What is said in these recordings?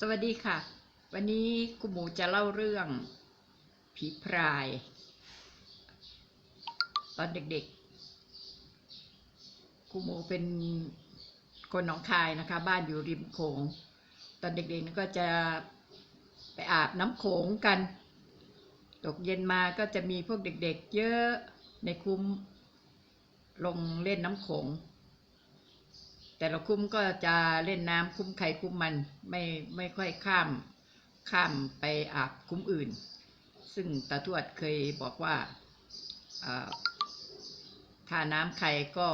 สวัสดีค่ะ วันนี้คุณหมูจะเล่าเรื่อง ผีพราย ตอนเด็กๆคุณหมูเป็นคนหนองคายนะคะ บ้านอยู่ริมโขง ตอนเด็กๆก็จะไปอาบน้ำโขงกัน ตกเย็นมาก็จะมีพวกเด็กๆ เยอะในคุ้มลงเล่นน้ำโขง แต่ละคุ้มก็จะเล่นน้ำคุ้มใครคุ้มมันไม่ไม่ค่อยข้ามข้ามไปอาบคุ้มอื่น ซึ่งตาทวดเคยบอกว่าถ้าน้ำใครก็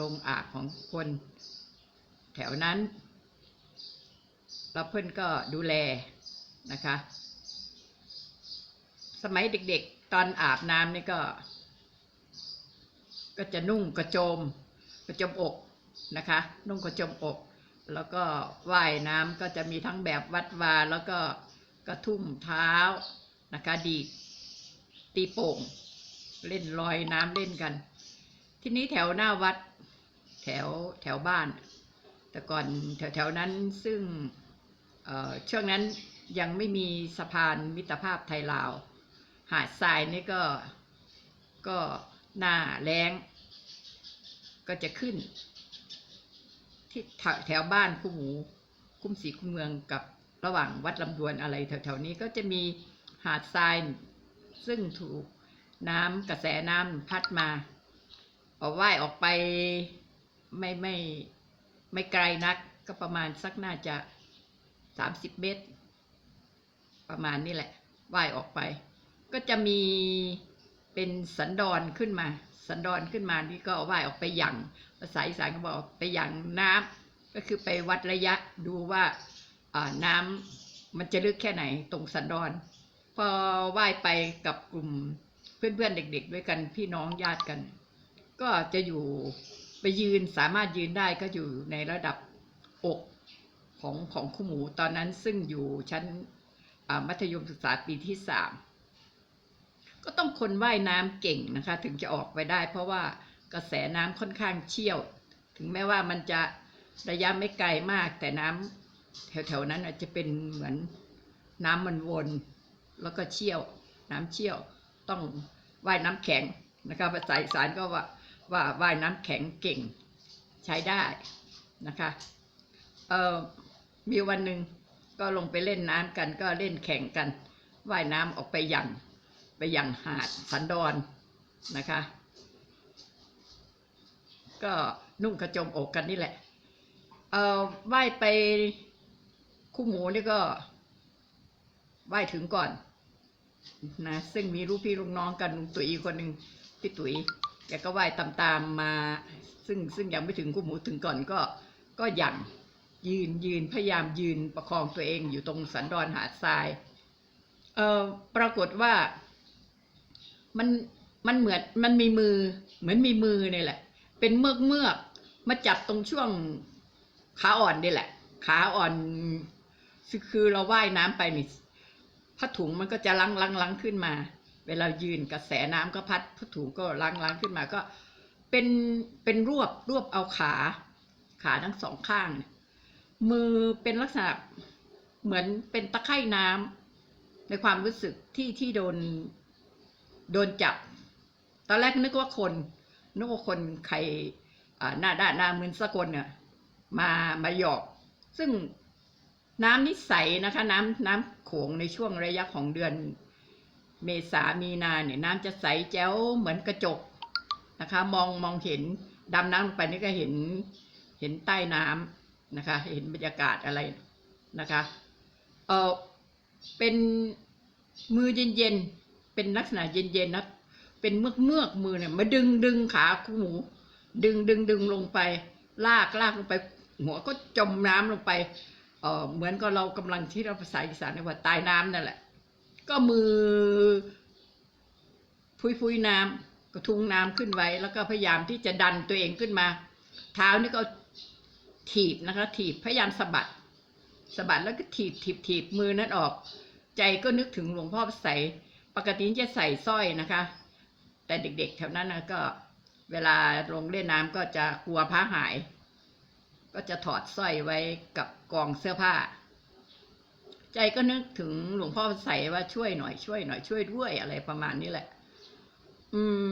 ลงอาบของคนแถวนั้นแล้วเพื่อนก็ดูแลนะคะ สมัยเด็กๆ ตอนอาบน้ำนี่ก็ ก็จะนุ่งกระโจม กระโจมอก นะคะนุ่งกระจมอก แล้วก็ว่ายน้ำก็จะมีทั้งแบบวัดวาแล้วก็กระทุ่มเท้านะคะดีตีโป่ง เล่นลอยน้ำเล่นกัน ทีนี้แถวหน้าวัดแถวแถวบ้าน แต่ก่อนแถวแถวนั้นซึ่งเอ่อช่วงนั้นยังไม่มีสะพานมิตรภาพไทยลาว หาดทรายนี่ก็ก็หน้าแรงก็จะขึ้น ที่แถวบ้านคู่หมู คุ้มศรีคุ้มเมืองกับระหว่างวัดลำดวนอะไรแถวๆนี้ก็จะมีหาดทราย ซึ่งถูกน้ำกระแสน้ำพัดมาเอาว่ายออกไปไม่ไม่ไม่ไกลนัก ก็ประมาณสักน่าจะสามสิบเมตร ประมาณนี้แหละว่ายออกไป ก็จะมีเป็นสันดอนขึ้นมา สันดอนขึ้นมานี่ก็ว่ายออกไปอย่างาษาอีสานก็บอกไปอย่างน้ำก็คือไปวัดระยะดูว่าน้ำมันจะลึกแค่ไหนตรงสันดอน พอว่ายไปกับกลุ่มเพื่อนๆเด็ก ๆ ด้วยกันพี่น้องญาติกัน ก็จะอยู่ไปยืนสามารถยืนได้ก็อยู่ในระดับอกของของคู่หมูตอนนั้นซึ่งอยู่ชั้นมัธยมศึกษาปีที่สามก็ต้องคนว่ายน้ำเก่งนะคะ ถึงจะออกไปได้ เพราะว่า กระแสน้ำค่อนข้างเชี่ยว ถึงแม้ว่ามันจะระยะไม่ไกลมาก แต่น้ำแถวๆนั้นอาจจะเป็นเหมือนน้ำมันวนแล้วก็เชี่ยว น้ำเชี่ยวต้องว่ายน้ำแข็งนะคะภาษาอีสานก็ว่าว่าว่ายน้ำแข็งเก่งใช้ได้นะคะเอ่อมีวันหนึ่งก็ลงไปเล่นน้ำกันก็เล่นแข่งกันว่ายน้ำออกไปอย่างไปยังหาดสันดอนนะคะ ก็นุ่งกระโจมอกกันนี่แหละ เอ่อว่ายไปคู่หมูนี่ก็ว่ายถึงก่อนนะซึ่งมีลูกพี่ลูกน้องกันลุงตุ๋ยคนหนึ่งพี่ตุ๋ยแกก็ว่ายตามๆมา ซึ่งซึ่งยังไม่ถึงคู่หมูถึงก่อนก็ก็ยังยืนยืนพยายามยืนประคองตัวเองอยู่ตรงสันดอนหาดทรายเอ่อปรากฏว่ามันมันเหมือนมันมีมือเหมือนมีมือเนี่ยแหละ เป็นเมือกเมือกมาจับตรงช่วงขาอ่อนนี่แหละ ขาอ่อนคือเราว่ายน้ำไปนี่ผ้าถุงมันก็จะลังลังลังขึ้นมา เวลายืนกระแสน้ำก็พัดผ้าถุงก็ลังลังขึ้นมาก็เป็นเป็นรวบรวบเอาขา ขาทั้งสองข้าง มือเป็นลักษณะเหมือนเป็นตะไคร่น้ำในความรู้สึกที่ที่โดนโดนจับ ตอนแรกนึกว่าคน นึกว่าคนใครหน้าด้านหน้ามืนสกลเนี่ยมามาหยอก ซึ่งน้ำนี่ใสนะคะ น้ำน้ำโขงในช่วงระยะของเดือนเมษามีนาเนี่ยน้ำจะใสแจ๋วเหมือนกระจกนะคะ มองมองเห็นดำน้ำลงไปนี่ก็เห็นเห็นใต้น้ำนะคะ เห็นบรรยากาศอะไรนะคะเออเป็นมือเย็นๆเป็นลักษณะเย็นๆนะ เป็นเมือกเมือกมือเนี่ยมาดึงดึงขาคู่หมู ดึงดึงดึงลงไป ลากลากลงไป หัวก็จมน้ำลงไปเออเหมือนกับเรากำลังที่เราภาษาอีสานเรียกว่าตายน้ำนั่นแหละ ก็มือพุยพุยน้ำกระทุงน้ำขึ้นไว้ แล้วก็พยายามที่จะดันตัวเองขึ้นมา เท้านี่ก็ถีบนะคะ ถีบพยายามสะบัดสะบัดแล้วก็ถีบถีบถีบมือนั้นออก ใจก็นึกถึงหลวงพ่อใส่ปกติจะใส่สร้อยนะคะ แต่เด็กๆแถวนั้นนะก็เวลาลงเล่นน้ำก็จะกลัวผ้าหาย ก็จะถอดสร้อยไว้กับกองเสื้อผ้า ใจก็นึกถึงหลวงพ่อใส่ว่าช่วยหน่อยช่วยหน่อยช่วยด้วยอะไรประมาณนี้แหละ อืม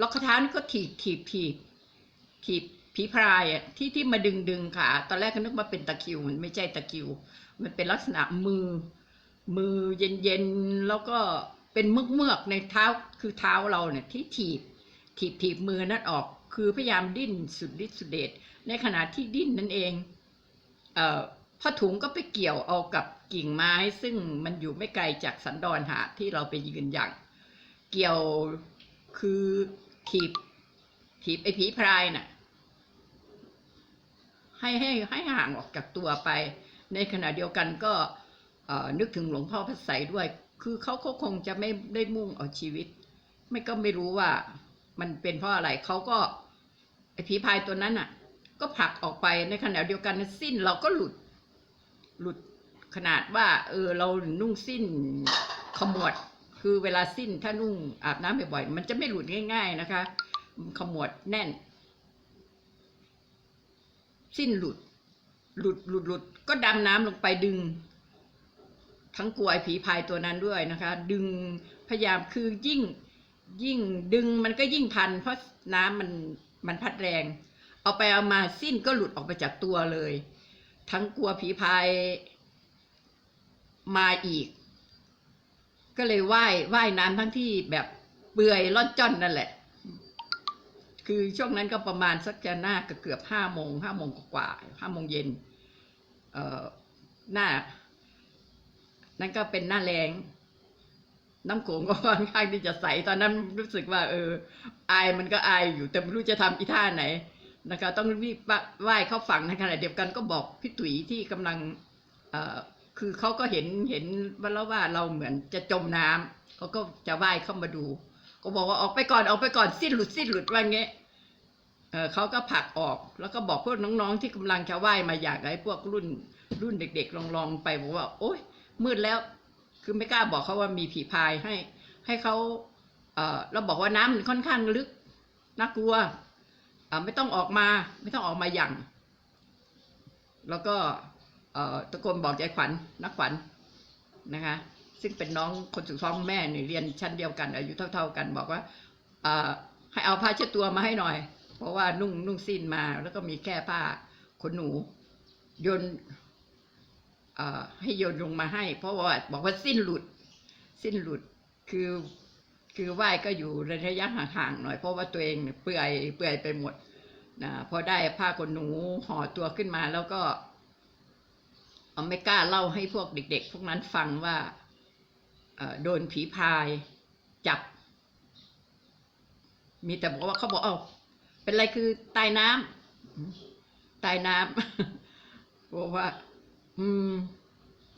ล็อกคาถานี่ก็ถีบถีบถีบถีบผีพรายอะที่ที่มาดึงดึงขาตอนแรกก็นึกว่าเป็นตะคิวมันไม่ใช่ตะคิว มันเป็นลักษณะมือ มือเย็นเย็นๆแล้วก็ เป็นเมือกเมือกในเท้าคือเท้าเราเนี่ยที่ถีบถีบถีบมือนั่นออก คือพยายามดิ้นสุดฤทธิ์สุดเดชในขณะที่ดิ้นนั่นเองเอ่อผ้าถุงก็ไปเกี่ยวเอากับกิ่งไม้ ซึ่งมันอยู่ไม่ไกลจากสันดอนหาที่เราไปยืนอย่าง เกี่ยวคือถีบถีบไอ้ผีพรายน่ะให้ให้ให้ห่างออกจากตัวไป ในขณะเดียวกันก็นึกถึงหลวงพ่อพระไสยด้วย คือเขาเขาคงจะไม่ได้มุ่งเอาชีวิต ไม่ก็ไม่รู้ว่ามันเป็นเพราะอะไรเขาก็ไอ้ผีพายตัวนั้นน่ะ ก็ผลักออกไปในขณะเดียวกันสิ้นเราก็หลุดหลุดขนาดว่า เออเรานุ่งสิ้นขมวด คือเวลาสิ้นถ้านุ่งอาบน้ำบ่อยๆมันจะไม่หลุดง่าย ๆนะคะ ขมวดแน่น สิ้นหลุด หลุดหลุดหลุดก็ดำน้ำลงไปดึง ทั้งกลัวไอ้ผีพายตัวนั้นด้วยนะคะ ดึงพยายามคือยิ่งยิ่งดึงมันก็ยิ่งพัน เพราะน้ำมันมันพัดแรง เอาไปเอามาสิ้นก็หลุดออกไปจากตัวเลย ทั้งกลัวผีพายมาอีก ก็เลยว่ายว่ายน้ำทั้งที่แบบเปื่อยล่อนจ้อนนั่นแหละ คือช่วงนั้นก็ประมาณสักจะหน้าเกือบห้าโมงห้าโมงกว่าห้าโมงเย็นเอ่อหน้า นั่นก็เป็นหน้าแรงน้ำโขงก็ค่อนข้างที่จะใส ตอนนั้นรู้สึกว่า เออ อายมันก็อายอยู่แต่ไม่รู้จะทำอีท่าไหนนะคะต้องรีบว่ายเข้าฝั่งในขณะเดียวกันก็บอกพี่ตุ๋ยที่กำลังเอ่อคือเขาก็เห็นเห็นว่าแล้วว่าเราเหมือนจะจมน้ำเขาก็จะว่ายเข้ามาดู ก็บอกว่าออกไปก่อนออกไปก่อนสิ้นหลุดสิ้นหลุดว่าเงี้ยเออเขาก็ผลักออกแล้วก็บอกพวกน้องๆที่กำลังจะว่ายมาอยากให้พวกรุ่นรุ่นเด็ก ๆ ลองๆไปบอกว่า โอ๊ย มืดแล้ว คือไม่กล้าบอกเขาว่ามีผีพายให้ ให้เขาเออเราบอกว่าน้ำมันค่อนข้างลึกน่ากลัวอไม่ต้องออกมา ไม่ต้องออกมาอย่าง แล้วก็เอ่อตะโกนบอกยายขวัญนักขวัญนะคะ ซึ่งเป็นน้องคนสุดท้องแม่เนี่ยเรียนชั้นเดียวกัน อายุเท่า ๆกันบอกว่าเอ่อให้เอาผ้าเช็ดตัวมาให้หน่อย เพราะว่านุ่งนุ่งสิ้นมาแล้วก็มีแค่ผ้าขนหนู ยน ให้โยนลงมาให้ เพราะว่าบอกว่าสิ้นหลุด สิ้นหลุดคือคือไหว้ก็อยู่ระยะห่างๆหน่อยเพราะว่าตัวเองเปื่อยเปื่อยไปหมดนะพอได้ผ้าขนหนูห่อตัวขึ้นมาแล้วก็ไม่กล้าเล่าให้พวกเด็ก ๆ พวกนั้นฟังว่าโดนผีพายจับ มีแต่บอกว่าเขาบอกเอ้าเป็นไรคือตายน้ำตายน้ำบอกว่า อืม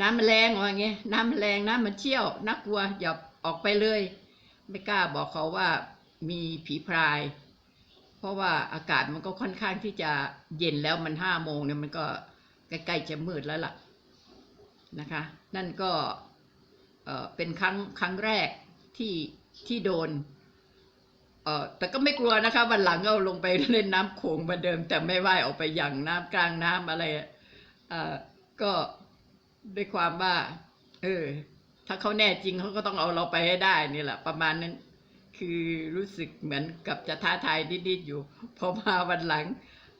น้ำมันแรงว่าไงน้ำมันแรงน้ำมันเชี่ยวน่ากลัวอย่าออกไปเลย ไม่กล้าบอกเขาว่ามีผีพราย เพราะว่าอากาศมันก็ค่อนข้างที่จะเย็นแล้วมันห้าโมงเนี่ยมันก็ใกล้ๆจะมืดแล้วล่ะนะคะ นั่นก็เออเป็นครั้งครั้งแรกที่ที่โดนเออแต่ก็ไม่กลัวนะคะวันหลังก็ลงไปเล่นน้ำโขงเหมือนเดิม แต่ไม่ว่ายออกไปอย่างน้ำกลางน้ำอะไรอะเอ่อ ก็ด้วยความว่า เออ ถ้าเขาแน่จริงเขาก็ต้องเอาเราไปให้ได้นี่แหละ ประมาณนั้น คือรู้สึกเหมือนกับจะท้าทายนิดๆอยู่ พอมาวันหลัง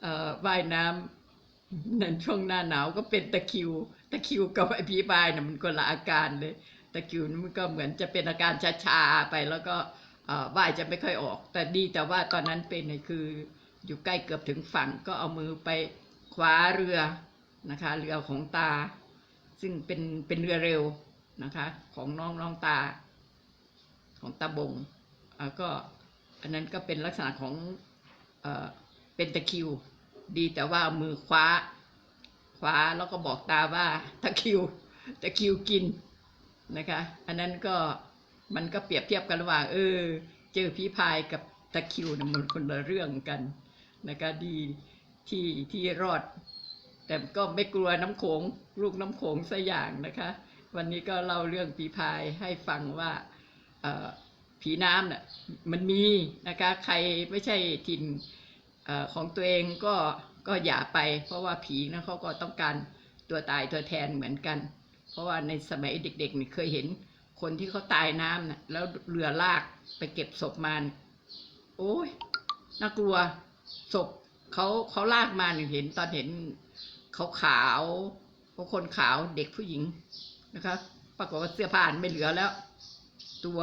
เอ่อว่ายน้ำในช่วงหน้าหนาวก็เป็นตะคิว ตะคิวกับไอพีบายนะมันคนละอาการเลยตะคิวมันก็เหมือนจะเป็นอาการชาๆไปแล้วก็เอ่อว่ายจะไม่ค่อยออก แต่ดีแต่ว่าตอนนั้นเป็นเนี่ยคืออยู่ใกล้เกือบถึงฝั่งก็เอามือไปคว้าเรือ นะคะเรือของตา ซึ่งเป็นเป็นเรือเร็วนะคะของน้องน้องตาของตาบงอ่าก็อันนั้นก็เป็นลักษณะของเอ่อเป็นตะคิว ดีแต่ว่ามือคว้าคว้าแล้วก็บอกตาว่าตะคิวตะคิวกินนะคะอันนั้นก็มันก็เปรียบเทียบกันระหว่างเออเจอผีพายกับตะคิวนะมันคนละเรื่องกันนะคะดีที่ที่รอด แต่ก็ไม่กลัวน้ำโขงลูกน้ำโขงสัอย่างนะคะ วันนี้ก็เล่าเรื่องผีพายให้ฟังว่าผีน้ำน่ะมันมีนะคะใครไม่ใช่ถิ่นอของตัวเองก็ก็อย่าไป เพราะว่าผีนะเขาก็ต้องการตัวตายตัวแทนเหมือนกัน เพราะว่าในสมัยเด็กๆนี่เคยเห็นคนที่เขาตายน้ำน่ะแล้วเรือลากไปเก็บศพมานโอ้ยน่ากลัวศพเขาเขาลากมาเนี่ยเห็นตอนเห็น ขาขาวเพราคนขาวเด็กผู้หญิงนะคะ ปรากฏว่าเสื้อผ้าไม่เหลือแล้ว ตัว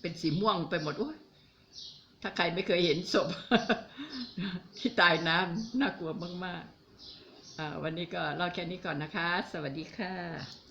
เป็นสีม่วงไปหมดโอ้ยถ้าใครไม่เคยเห็นศพ ที่ตายน้ำน่ากลัวมากๆวันนี้ก็เล่าแค่นี้ก่อนนะคะ สวัสดีค่ะ